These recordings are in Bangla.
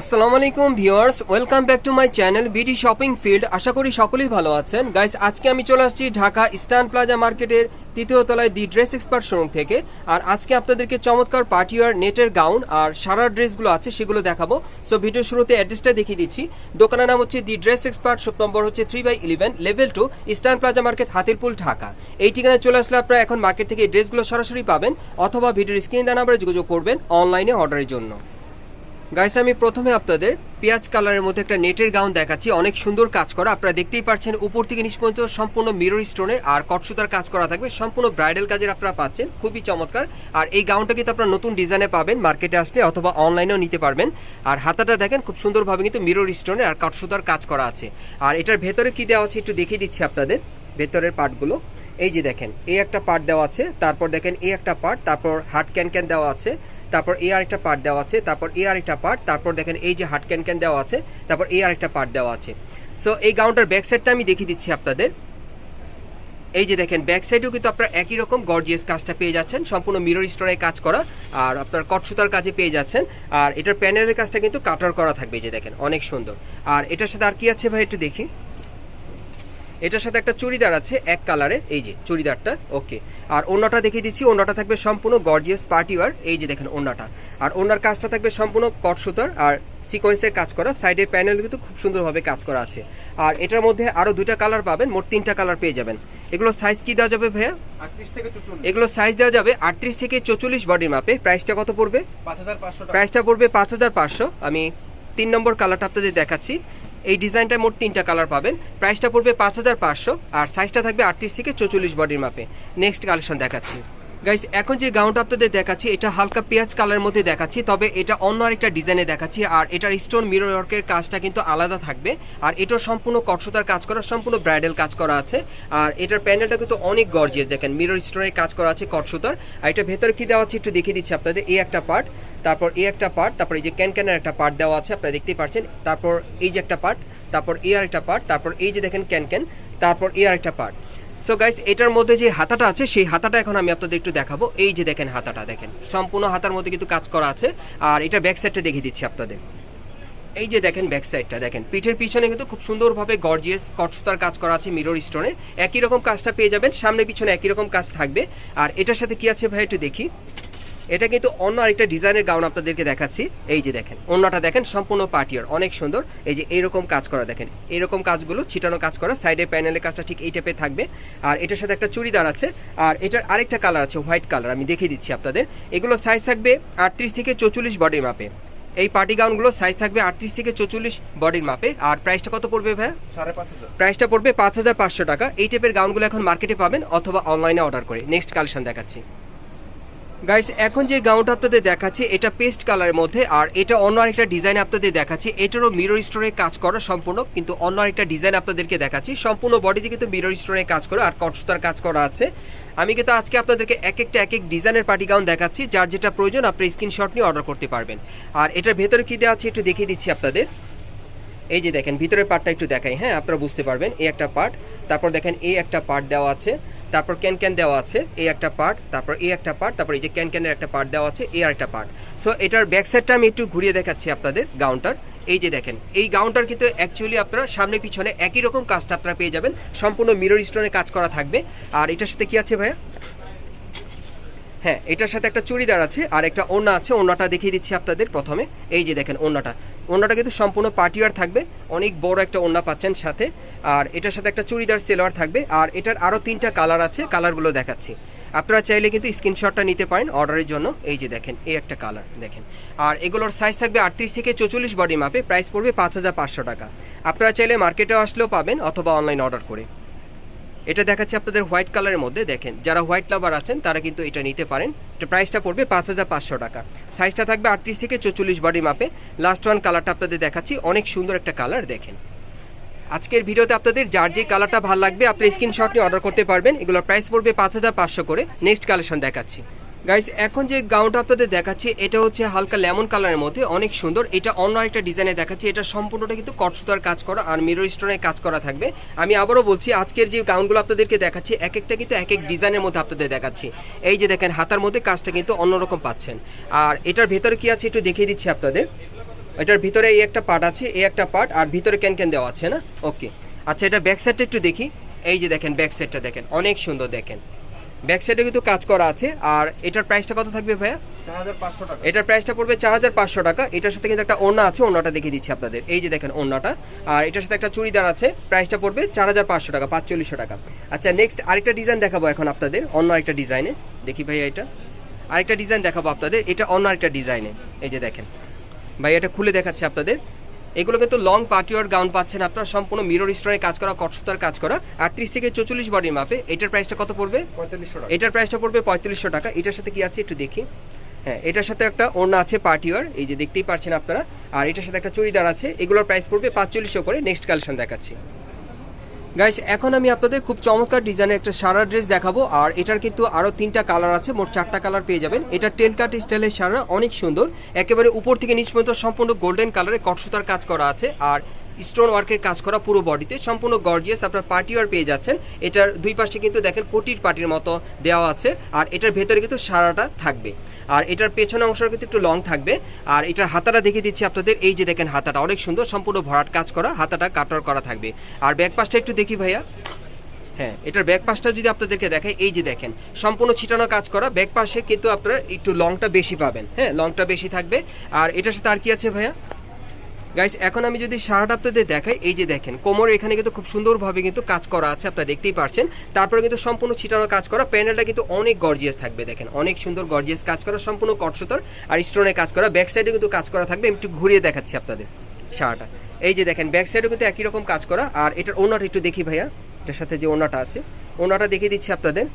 আসসালামু আলাইকুম viewers, welcome back to my channel BD shopping field. আশা করি সকলেই ভালো আছেন। গাইস, আজকে আমি চলে আসছি ঢাকা ইস্টার্ন প্লাজা মার্কেটের তৃতীয় তলায় দি ড্রেস এক্সপার্ট শোরুম থেকে। আর আজকে আপনাদেরকে চমৎকার পার্টিওয়ার নেটের গাউন আর সারা ড্রেসগুলো আছে, সেগুলো দেখাবো। সো ভিডিও শুরুতে অ্যাড্রেসটা দেখিয়ে দিচ্ছি। দোকানের নাম হচ্ছে the dress expert, shop number হচ্ছে three by eleven, level two eastern plaza market, Hatirpul, Dhaka. এই ঠিকানায় চলে আসলে আপনারা এখন মার্কেট থেকে এই ড্রেসগুলো সরাসরি পাবেন, অথবা ভিডিওর স্ক্রিন দেওয়া নাম্বারে যোগাযোগ করবেন অনলাইনে অর্ডারের জন্য। গাইস আমি প্রথমে আপনাদের পেঁয়াজ কালারের মধ্যে একটা নেটের গাউন দেখাচ্ছি। অনেক সুন্দর কাজ করা। আপনারা দেখতেই পাচ্ছেন, উপর থেকে নিচ পর্যন্ত সম্পূর্ণ মিরর স্টোনের আর কটসুতার কাজ করা থাকবে। সম্পূর্ণ ব্রাইডাল কাজের আপনারা পাচ্ছেন। খুবই চমৎকার। আর এই গাউনটা কিন্তু আপনারা নতুন ডিজাইনে পাবেন মার্কেটে আসলে অথবা অনলাইনেও নিতে পারবেন। আর হাতাটা দেখেন, খুব সুন্দরভাবে কিন্তু মিরর স্টোনের আর কটসুতার কাজ করা আছে। আর এটার ভেতরে কি দেওয়া আছে একটু দেখিয়ে দিচ্ছি আপনাদের। ভেতরের পার্টগুলো। এই যে দেখেন, এই একটা পার্ট দেওয়া আছে। তারপর দেখেন, এই একটা পার্ট তারপর হাট ক্যান ক্যান দেওয়া আছে। তারপর এই আরেকটা পার্ট দেওয়া আছে, তারপর এই আরেকটা পার্ট তারপর দেখেন এই যে হাট ক্যান ক্যান দেওয়া আছে, তারপর এই আরেকটা পার্ট দেওয়া আছে। সো এই গাউনটার ব্যাক সাইডটা আমি দেখিয়ে দিচ্ছি আপনাদের। এই যে দেখেন ব্যাক সাইডেও কিন্তু আপনার একই রকম গর্জিয়াস কাজটা পেয়ে যাচ্ছেন। সম্পূর্ণ মিরর স্টোনের কাজ করা, আর আপনার কটসুতার কাজে পেয়ে যাচ্ছেন। আর এটার প্যানেলের কাজটা কিন্তু কাটার করা থাকবে যে দেখেন, অনেক সুন্দর। আর এটার সাথে আর কি আছে ভাই, একটু দেখি। এটার সাথে একটা চুড়িদার আছে এক কালারের এই যে চুড়িদারটা ওকে আর ওনাটা দেখিয়ে দিচ্ছি ওনাটা থাকবে সম্পূর্ণ গর্জিয়াস পার্টিওয়ার এই যে দেখেন ওনাটা আর ওনার কাজটা থাকবে সম্পূর্ণ কট সুতার আর সিকোয়েন্সের কাজ করা সাইডের প্যানেল কিন্তু খুব সুন্দরভাবে কাজ করা আছে। আর এটার মধ্যে আরও দুইটা কালার পাবেন মোট তিনটা কালার পেয়ে যাবেন। এগুলো সাইজ কি দেওয়া যাবে ভাইয়া? আটত্রিশ থেকে চুচল্লিশ। এগুলো সাইজ দেওয়া যাবে আটত্রিশ থেকে চৌচল্লিশ বডির মাপে প্রাইসটা কত পড়বে? পাঁচ হাজার পাঁচশো প্রাইসটা পড়বে পাঁচ হাজার পাঁচশো। আমি তিন নম্বর কালারটা আপনাদের দেখাচ্ছি। এই ডিজাইনটা মোট তিনটা কালার পাবেন। প্রাইসটা পড়বে পাঁচ হাজার পাঁচশো আর সাইজটা থাকবে আটত্রিশ থেকে চৌচল্লিশ বডির মাপে। নেক্সট কালেকশন দেখাচ্ছি। গাইস এখন যে গাউনটা আপনাদের দেখাচ্ছি, এটা হালকা পেঁয়াজ কালারের মধ্যে দেখাচ্ছি, তবে এটা অন্য আরেকটা ডিজাইনে দেখাচ্ছি, আর এটার স্টোন মিরর ওয়ার্কের কাজটা কিন্তু আলাদা থাকবে, আর এটার সম্পূর্ণ কটসুতার কাজ করা, সম্পূর্ণ ব্রাইডাল কাজ করা আছে, আর এটার প্যান্ডেলটা কিন্তু অনেক গর্জিয়াস দেখেন মিরর স্টোনের কাজ করা আছে কটসুতার, আর এটা ভেতরে কি দেওয়া আছে একটু দেখিয়ে দিচ্ছি আপনাদের, এই একটা পার্ট তারপর এই একটা পার্ট তারপর এই যে ক্যান ক্যানের একটা পার্ট দেওয়া আছে, আপনারা দেখতেই পাচ্ছেন তারপর এই যে একটা পার্ট তারপর এই আরেকটা পার্ট তারপর এই যে দেখেন ক্যান ক্যান তারপর এই আরেকটা পার্ট সো গাইস এটার মধ্যে যে হাতাটা আছে, সেই হাতাটা এখন আমি আপনাদের একটু দেখাবো। এই যে দেখেন হাতাটা, দেখেন। সম্পূর্ণ হাতার মধ্যে কিন্তু কাজ করা আছে। আর এটা ব্যাক সাইডটা দেখিয়ে দিচ্ছি আপনাদের। এই যে দেখেন ব্যাক সাইডটা দেখেন। পিঠের পিছনে কিন্তু খুব সুন্দরভাবে গর্জিয়াস কটসুতার কাজ করা আছে মিরর স্টোনের একই রকম কাজটা পেয়ে যাবেন। সামনে পিছনে একই রকম কাজ থাকবে। আর এটার সাথে কি আছে ভাই, একটু দেখি। এটা কিন্তু অন্য আরেকটা ডিজাইনের গাউন আপনাদেরকে দেখাচ্ছি। এই যে দেখেন অন্যটা দেখেন সম্পূর্ণ পার্টিয়ার অনেক সুন্দর। এই যে এইরকম কাজ করা দেখেন এইরকম কাজগুলো ছিটানো কাজ করা সাইডে প্যানেলের কাজটা ঠিক এই টাইপের থাকবে। আর এটার সাথে একটা চুড়িদার আছে আর এটার আরেকটা কালার আছে হোয়াইট কালার আমি দেখিয়ে দিচ্ছি আপনাদের। এগুলো সাইজ থাকবে আটত্রিশ থেকে চৌচল্লিশ বডির মাপে এই পার্টি গাউনগুলো সাইজ থাকবে আটত্রিশ থেকে চৌচল্লিশ বডির মাপে আর প্রাইসটা কত পড়বে ভাইয়া? সাড়ে পাঁচ হাজার। প্রাইসটা পড়বে পাঁচ হাজার পাঁচশো টাকা। এই টাইপের গাউনগুলো এখন মার্কেটে পাবেন অথবা অনলাইনে অর্ডার করে। নেক্সট কালেকশন দেখাচ্ছি। গাইস এখন যে গাউনটা আপনাদের দেখাচ্ছি, এটা পেস্ট কালারের মধ্যে, আর এটা অন্য আরেকটা ডিজাইন আপনাদের দেখাচ্ছি। এটারও মিরর স্টোরে কাজ করা সম্পূর্ণ, কিন্তু অন্য আরেকটা ডিজাইন আপনাদেরকে দেখাচ্ছি। সম্পূর্ণ বডিতে কিন্তু মিরর স্টোরে কাজ করা, আর কটসুতার কাজ করা আছে। আমি কিন্তু আজকে আপনাদেরকে এক একটা এক এক ডিজাইনের পার্টি গাউন দেখাচ্ছি, যার যেটা প্রয়োজন, আপনি স্ক্রিনশট নিয়ে অর্ডার করতে পারবেন। আর এটার ভেতরে কি দেওয়া আছে, একটু দেখিয়ে দিচ্ছি আপনাদের। এই যে দেখেন, ভিতরের পার্টটা একটু দেখাই হ্যাঁ আপনারা বুঝতে পারবেন, এই একটা পার্ট তারপর দেখেন, এই একটা পার্ট দেওয়া আছে। তারপর ক্যান ক্যান দেওয়া আছে এই একটা পার্ট তারপর এই একটা পার্ট তারপর এই যে ক্যান ক্যানের একটা পার্ট দেওয়া আছে এই আরেকটা পার্ট সো এটার ব্যাক সাইডটা আমি একটু ঘুরিয়ে দেখাচ্ছি আপনাদের, গাউনটার। এই যে দেখেন, এই গাউনটার কিন্তু অ্যাকচুয়ালি আপনারা সামনে পিছনে একই রকম কাজটা আপনারা পেয়ে যাবেন। সম্পূর্ণ মিরর স্টোনে কাজ করা থাকবে। আর এটার সাথে কি আছে ভাইয়া? হ্যাঁ এটার সাথে একটা চুড়িদার আছে, আর একটা ওড়না আছে, ওড়নাটা দেখিয়ে দিচ্ছি আপনাদের প্রথমে। এই যে দেখেন, ওড়নাটা। ওড়নাটা কিন্তু সম্পূর্ণ পার্টিয়ার থাকবে। অনেক বড় একটা ওড়না পাচ্ছেন সাথে। আর এটার সাথে একটা চুড়িদার সেলোয়ার থাকবে। আর এটার আরও তিনটা কালার আছে, কালারগুলো দেখাচ্ছি। আপনারা চাইলে কিন্তু স্ক্রিনশটটা নিতে পারেন অর্ডারের জন্য। এই যে দেখেন, এই একটা কালার দেখেন। আর এগুলোর সাইজ থাকবে আটত্রিশ থেকে চৌচল্লিশ বডি মাপে প্রাইস পড়বে পাঁচ হাজার পাঁচশো টাকা। আপনারা চাইলে মার্কেটে আসলেও পাবেন অথবা অনলাইন অর্ডার করে। এটা দেখাচ্ছি আপনাদের হোয়াইট কালারের মধ্যে, দেখেন। যারা হোয়াইট লাভার আছেন, তারা কিন্তু এটা নিতে পারেন। এটা প্রাইসটা পড়বে পাঁচ হাজার পাঁচশো টাকা। সাইজটা থাকবে আটত্রিশ থেকে চৌচল্লিশ বডি মাপে। লাস্ট ওয়ান কালারটা আপনাদের দেখাচ্ছি। অনেক সুন্দর একটা কালার, দেখেন। আজকের ভিডিওতে আপনাদের যার যে কালারটা ভালো লাগবে, আপনি স্ক্রিনশট নিয়ে অর্ডার করতে পারবেন। এগুলোর প্রাইস পড়বে পাঁচ হাজার পাঁচশো করে। নেক্সট কালেকশন দেখাচ্ছি। গাইস এখন যে গাউনটা আপনাদের দেখাচ্ছি, এটা হচ্ছে হালকা লেমন কালারের মধ্যে, অনেক সুন্দর। এটা অন্য একটা ডিজাইনে দেখাচ্ছি, এটা সম্পূর্ণটা কিন্তু কটসুতার কাজ করা আর মিরর স্টোনের কাজ করা থাকবে। আমি আবারও বলছি, আজকের যে গাউনগুলো আপনাদেরকে দেখাচ্ছি এক একটা কিন্তু এক এক ডিজাইনের মধ্যে আপনাদের দেখাচ্ছি। এই যে দেখেন, হাতার মধ্যে কাজটা কিন্তু অন্যরকম পাচ্ছেন। আর এটার ভেতরে কি আছে একটু দেখিয়ে দিচ্ছি আপনাদের। এটার ভিতরে এই একটা পার্ট আছে, এই একটা পার্ট আর ভিতরে ক্যান ক্যান দেওয়া আছে, না? ওকে আচ্ছা এটা ব্যাক সাইডটা একটু দেখি। এই যে দেখেন ব্যাক সাইডটা দেখেন, অনেক সুন্দর দেখেন। ব্যাক সাইডে কিন্তু কাজ করা আছে। আর এটার প্রাইসটা কত থাকবে ভাইয়া? এটার প্রাইসটা পড়বে চার হাজার পাঁচশো টাকা। এটার সাথে কিন্তু একটা ওড়না আছে ওড়নাটা দেখিয়ে দিচ্ছি আপনাদের। এই যে দেখেন ওড়নাটা। আর এটার সাথে একটা চুড়িদার আছে প্রাইসটা পড়বে চার হাজার পাঁচশো টাকা পাঁচচল্লিশশো টাকা। আচ্ছা নেক্সট আরেকটা ডিজাইন দেখাবো এখন আপনাদের অন্য আরেকটা ডিজাইনে দেখি ভাইয়া এটা। আরেকটা ডিজাইন দেখাবো আপনাদের এটা অন্য আরেকটা ডিজাইনে এই যে দেখেন। ভাই এটা খুলে দেখাচ্ছে আপনাদের। এগুলো কিন্তু লং পার্টিওয়ার গাউন পাচ্ছেন আপনার। সম্পূর্ণ মিরর স্টোনে কাজ করা কটসুতার কাজ করা। আটত্রিশ থেকে চৌচল্লিশ বডির মাপে এটার প্রাইসটা কত পড়বে? পঁয়তাল্লিশশো টাকা। এটার প্রাইসটা পড়বে পঁয়তাল্লিশশো টাকা। এটার সাথে কি আছে একটু দেখি। হ্যাঁ এটার সাথে একটা ওড়না আছে পার্টিওয়ার এই যে দেখতেই পাচ্ছেন আপনারা। আর এটার সাথে একটা চুড়িদার আছে। এগুলোর প্রাইস পড়বে পাঁচচল্লিশশো করে। নেক্সট কালেকশন দেখাচ্ছি। গাইস এখন আমি আপনাদের খুব চমৎকার ডিজাইনের একটা সারা ড্রেস দেখাবো, আর এটার কিন্তু আরও তিনটা কালার আছে, মোট চারটা কালার পেয়ে যাবেন। এটা টেল কাট স্টাইলের সারা, অনেক সুন্দর। একেবারে উপর থেকে নিচ পর্যন্ত সম্পূর্ণ গোল্ডেন কালারে কটসুতার কাজ করা আছে, আর স্টোন ওয়ার্কের কাজ করা পুরো বডিতে, সম্পূর্ণ গর্জিয়াস আপনার পার্টি ওয়ার পেয়ে যাচ্ছেন। এটার দুই পাশে কিন্তু দেখেন কোটির পার্টির মতো দেওয়া আছে, আর এটার ভেতরে কিন্তু সারাটা থাকবে। আর এটার পেছনে অংশটা কিন্তু একটু লং থাকবে। আর এটার হাতাটা দেখে দিচ্ছি আপনাদের, এই যে দেখেন হাতাটা, অনেক সুন্দর, সম্পূর্ণ ভরাট কাজ করা, হাতাটা কাটার করা থাকবে। আর ব্যাক পাশটা একটু দেখি ভাইয়া। হ্যাঁ এটার ব্যাক পাশটা যদি আপনাদেরকে দেখাই, এই যে দেখেন, সম্পূর্ণ ছিটানো কাজ করা ব্যাক পাশে কিন্তু আপনারা একটু লংটা বেশি পাবেন। হ্যাঁ লংটা বেশি থাকবে। আর এটার সাথে আর কি আছে ভাইয়া? গাইস এখন আমি যদি শার্ট আপনাদের দেখাই, এই যে দেখেন, কোমর এখানে কিন্তু খুব সুন্দরভাবে কিন্তু কাজ করা আছে, আপনারা দেখতেই পারছেন। তারপরে কিন্তু সম্পূর্ণ ছিটানো কাজ করা, প্যানেলটা কিন্তু অনেক গর্জিয়াস থাকবে, দেখেন, অনেক সুন্দর গর্জিয়াস কাজ করা, সম্পূর্ণ কটসুতর আর স্টোনে কাজ করা। ব্যাক সাইডে কিন্তু কাজ করা থাকবে একটু ঘুরিয়ে দেখাচ্ছি আপনাদের শার্টটা এই যে দেখেন ব্যাক সাইডে কিন্তু একই রকম কাজ করা, আর এটার ওনাটা একটু দেখি ভাইয়া, এটার সাথে যে ওনাটা আছে ওনাটা দেখিয়ে দিচ্ছি আপনাদের।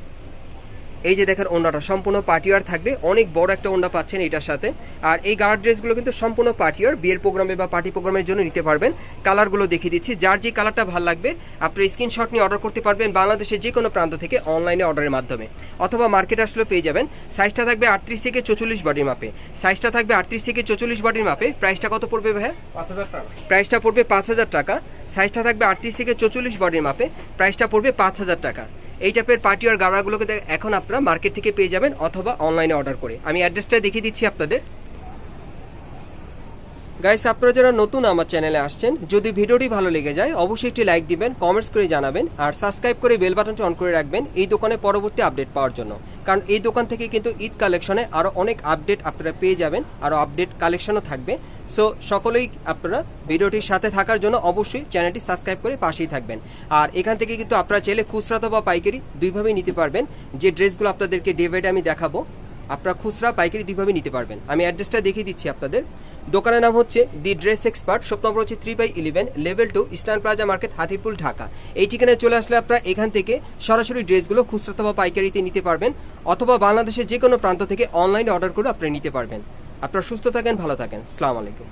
এই যে দেখেন ওন্নাটা সম্পূর্ণ পার্টিওয়ার থাকবে। অনেক বড় একটা ওন্না পাচ্ছেন এটার সাথে। আর এই গার্ড ড্রেসগুলো কিন্তু সম্পূর্ণ পার্টিওয়ার বিয়ের প্রোগ্রামে বা পার্টি প্রোগ্রামের জন্য নিতে পারবেন। কালারগুলো দেখিয়ে দিচ্ছি। যার যে কালারটা ভালো লাগবে আপনি স্ক্রিনশট নিয়ে অর্ডার করতে পারবেন বাংলাদেশের যে কোনো প্রান্ত থেকে অনলাইনে অর্ডারের মাধ্যমে। অথবা মার্কেটে আসলে পেয়ে যাবেন। সাইজটা থাকবে আটত্রিশ থেকে চৌচল্লিশ বডির মাপে সাইজটা থাকবে আটত্রিশ থেকে চৌচল্লিশ বডির মাপে প্রাইসটা কত পড়বে ভাই প্রাইসটা পড়বে পাঁচ হাজার টাকা। সাইজটা থাকবে আটত্রিশ থেকে চৌচল্লিশ বডির মাপে প্রাইসটা পড়বে পাঁচ হাজার টাকা। এই টাইপের পার্টি আর গাড়াগুলোকে এখন আপনারা মার্কেট থেকে পেয়ে যাবেন অথবা অনলাইনে অর্ডার করে। আমি অ্যাড্রেসটা দেখিয়ে দিচ্ছি আপনাদের। গাইস আপনারা যারা নতুন আমার চ্যানেলে আসছেন, যদি ভিডিওটি ভালো লেগে যায়, অবশ্যই একটি লাইক দিবেন কমেন্টস করে জানাবেন, আর সাবস্ক্রাইব করে বেল বাটনটি অন করে রাখবেন এই দোকানে পরবর্তী আপডেট পাওয়ার জন্য। কারণ এই দোকান থেকে কিন্তু ঈদ কালেকশনে আরও অনেক আপডেট আপনারা পেয়ে যাবেন আরও আপডেট কালেকশনও থাকবে। সো সকলেই আপনারা ভিডিওটির সাথে থাকার জন্য অবশ্যই চ্যানেলটি সাবস্ক্রাইব করে পাশেই থাকবেন। আর এখান থেকে কিন্তু আপনারা চাইলে খুচরা বা পাইকারি দুইভাবেই নিতে পারবেন। যে ড্রেসগুলো আপনাদেরকে ডে আমি দেখাবো, আপনারা খুচরা, পাইকারি দুইভাবে নিতে পারবেন। আমি অ্যাড্রেসটা দেখিয়ে দিচ্ছি আপনাদের। দোকানের নাম হচ্ছে the dress expert, shop number হচ্ছে three by eleven, level two, eastern plaza market, Hatirpul, Dhaka. এই ঠিকানায় চলে আসলে আপনারা এখান থেকে সরাসরি ড্রেসগুলো খুচরা অথবা পাইকারিতে নিতে পারবেন, অথবা বাংলাদেশের যে কোনো প্রান্ত থেকে অনলাইনে অর্ডার করে আপনারা নিতে পারবেন। আপনারা সুস্থ থাকেন ভালো থাকেন। সালাম আলাইকুম।